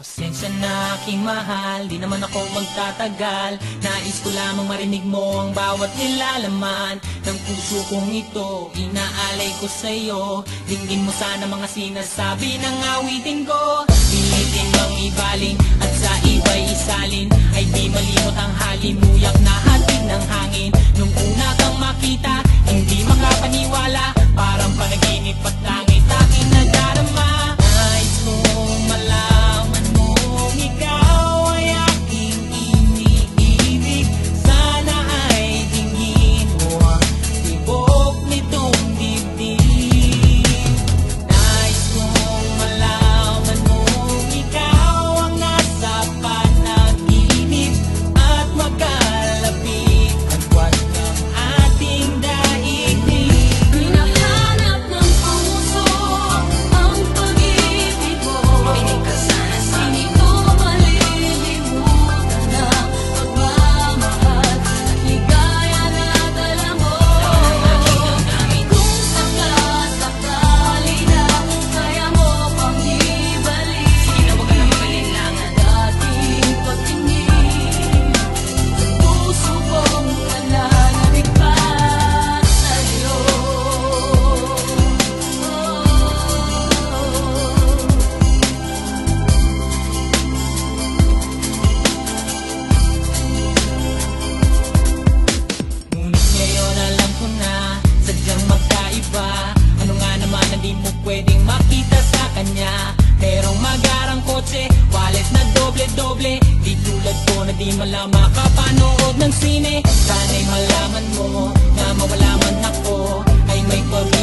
Pasensya na aking mahal. Di naman ako magtatagal. Nais ko lamang marinig mo Ang bawat nilalaman Ng puso kong ito. Inaalay ko sa'yo Dinggin mo sana mga sinasabi Ng awitin ko. Pilitin mang ibaling At sa iba'y isalin. Ay di malimot ang halimuyak Na hatid ng hangin. Nung una kang makita Hindi makapaniwala doble-doble Di tulad ko na di malam makapanood ng sine? Sana'y malaman mo Na mawala man ako. Ay may pag-ibig